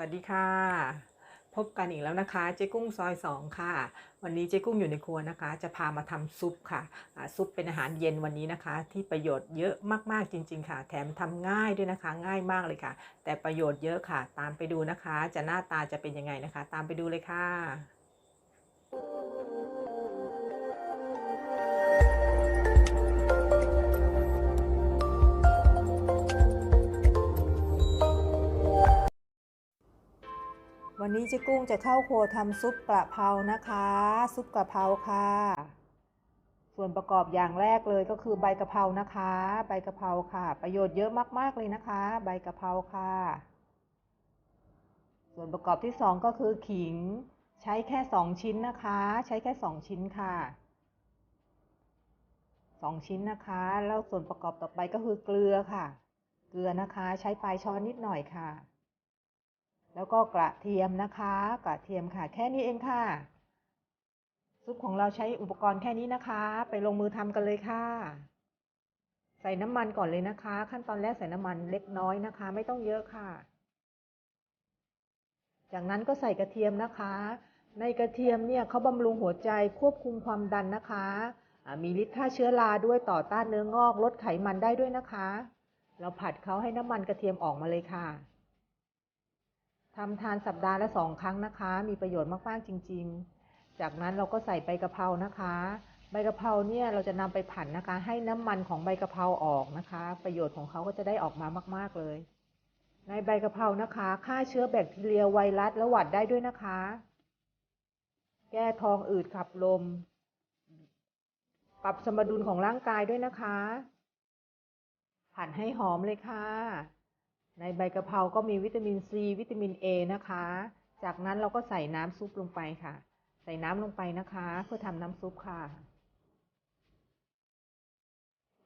วัสดีค่ะ พบกันอีกแล้วนะคะ เจ๊กุ้งซอย 2 ค่ะ วันนี้เจ๊กุ้งอยู่ในครัวนะคะ จะพามาทำซุปค่ะซุปเป็นอาหารเย็นวันนี้นะคะ ที่ประโยชน์เยอะมากๆจริง ๆ ค่ะ แถมทำง่ายด้วยนะคะ ง่ายมากเลยค่ะ แต่ประโยชน์เยอะค่ะ ตามไปดูนะคะ จะหน้าตาจะเป็นยังไงนะคะ ตามไปดูเลยค่ะ วันนี้เจ๊กุ้งจะเข้าครัวทำซุปกระเพรานะคะ ซุปกระเพราค่ะ ส่วนประกอบอย่างแรกเลยก็คือใบกะเพรานะคะ ใบกะเพราค่ะ ประโยชน์เยอะมากๆเลยนะคะ ใบกะเพราค่ะ ส่วนประกอบที่สองก็คือขิง ใช้แค่สองชิ้นนะคะ ใช้แค่สองชิ้นค่ะสองชิ้นนะคะ แล้วส่วนประกอบต่อไปก็คือเกลือค่ะ เกลือนะคะ ใช้ปลายช้อนนิดหน่อยค่ะ แล้วก็กระเทียมนะคะ กระเทียมค่ะ แค่นี้เองค่ะ ซุปของเราใช้อุปกรณ์แค่นี้นะคะ ไปลงมือทำกันเลยค่ะ ใส่น้ำมันก่อนเลยนะคะ ขั้นตอนแรกใส่น้ำมันเล็กน้อยนะคะ ไม่ต้องเยอะค่ะ จากนั้นก็ใส่กระเทียมนะคะ ในกระเทียมเนี่ยเขาบำรุงหัวใจควบคุมความดันนะคะมีฤทธิ์ฆ่าเชื้อราด้วยต่อต้านเนื้องอกลดไขมันได้ด้วยนะคะ เราผัดเขาให้น้ำมันกระเทียมออกมาเลยค่ะ ทำทานสัปดาห์ละสองครั้งนะคะ มีประโยชน์มากๆจริง ๆ จากนั้นเราก็ใส่ใบกะเพรานะคะ ใบกะเพราเนี่ยเราจะนำไปผัดนนะคะ ให้น้ำมันของใบกะเพราออกนะคะ ประโยชน์ของเขาก็จะได้ออกมามาก ๆเลย ในใบกะเพรานะคะฆ่าเชื้อแบคทีเรียไวรัสและหวัดได้ด้วยนะคะ แก้ท้องอืดขับลม ปรับสมดุลของร่างกายด้วยนะคะ ผัดให้หอมเลยค่ะ ในใบกะเพราก็มีวิตามินซีวิตามินเอนะคะ จากนั้นเราก็ใส่น้ำซุปลงไปค่ะ ใส่น้ำลงไปนะคะ เพื่อทำน้ำซุปค่ะ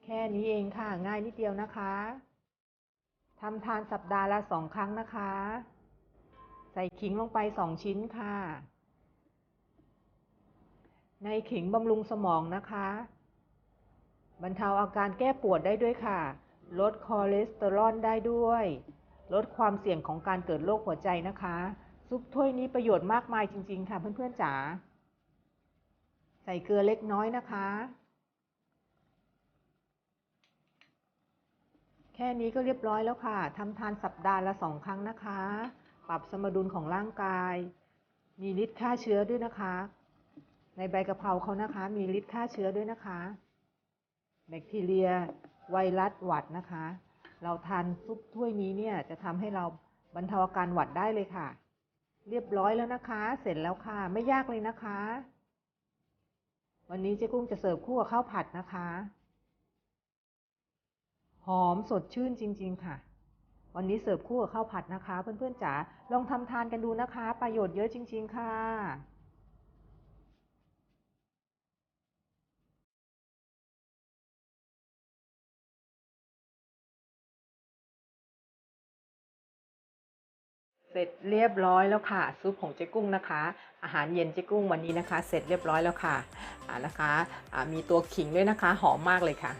แค่นี้เองค่ะ ง่ายนิดเดียวนะคะทำทานสัปดาห์ละสองครั้งนะคะ ใส่ขิงลงไปสองชิ้นค่ะ ในขิงบำรุงสมองนะคะ บรรเทาอาการแก้ปวดได้ด้วยค่ะ ลดคอเลสเตอรอลได้ด้วย ลดความเสี่ยงของการเกิดโรคหัวใจนะคะ ซุปถ้วยนี้ประโยชน์มากมายจริง ๆ ค่ะเพื่อนๆจ๋าใส่เกลือเล็กน้อยนะคะ แค่นี้ก็เรียบร้อยแล้วค่ะทำทานสัปดาห์ละสองครั้งนะคะ ปรับสมดุลของร่างกาย มีฤทธิ์ฆ่าเชื้อด้วยนะคะ ในใบกะเพราเขานะคะ มีฤทธิ์ฆ่าเชื้อด้วยนะคะ แบคทีเรีย ไวรัสหวัดนะคะ เราทานซุปถ้วยนี้เนี่ยจะทำให้เราบรรเทาอาการหวัดได้เลยค่ะ เรียบร้อยแล้วนะคะ เสร็จแล้วค่ะ ไม่ยากเลยนะคะ วันนี้เจ๊กุ้งจะเสิร์ฟคู่กับข้าวผัดนะคะ หอมสดชื่นจริง ๆ ค่ะ วันนี้เสิร์ฟคู่กับข้าวผัดนะคะ เพื่อนๆจ๋าลองทำทานกันดูนะคะ ประโยชน์เยอะจริง ๆ ค่ะ เสร็จเรียบร้อยแล้วค่ะ ซุปของเจ๊กุ้งนะคะ อาหารเย็นเจ๊กุ้งวันนี้นะคะ เสร็จเรียบร้อยแล้วค่ะนะคะมีตัวขิงด้วยนะคะ หอมมากเลยค่ะ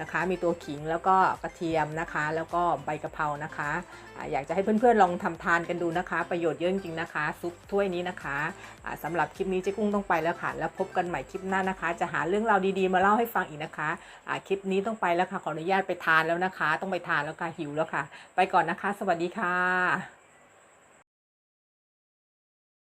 นะคะ มีตัวขิงแล้วก็กระเทียมนะคะ แล้วก็ใบกะเพรานะคะอ่าอยากจะให้เพื่อนๆลองทำทานกันดูนะคะ ประโยชน์เยอะจริงๆนะคะ ซุปถ้วยนี้นะคะอ่าสำหรับคลิปนี้เจ๊กุ้งต้องไปแล้วค่ะ แล้วพบกันใหม่คลิปหน้านะคะ จะหาเรื่องราวดีๆมาเล่าให้ฟังอีกนะคะคลิปนี้ต้องไปแล้วค่ะขออนุญาตไปทานแล้วนะคะ ต้องไปทานแล้วค่ะหิวแล้วค่ะ ไปก่อนนะคะ สวัสดีค่ะ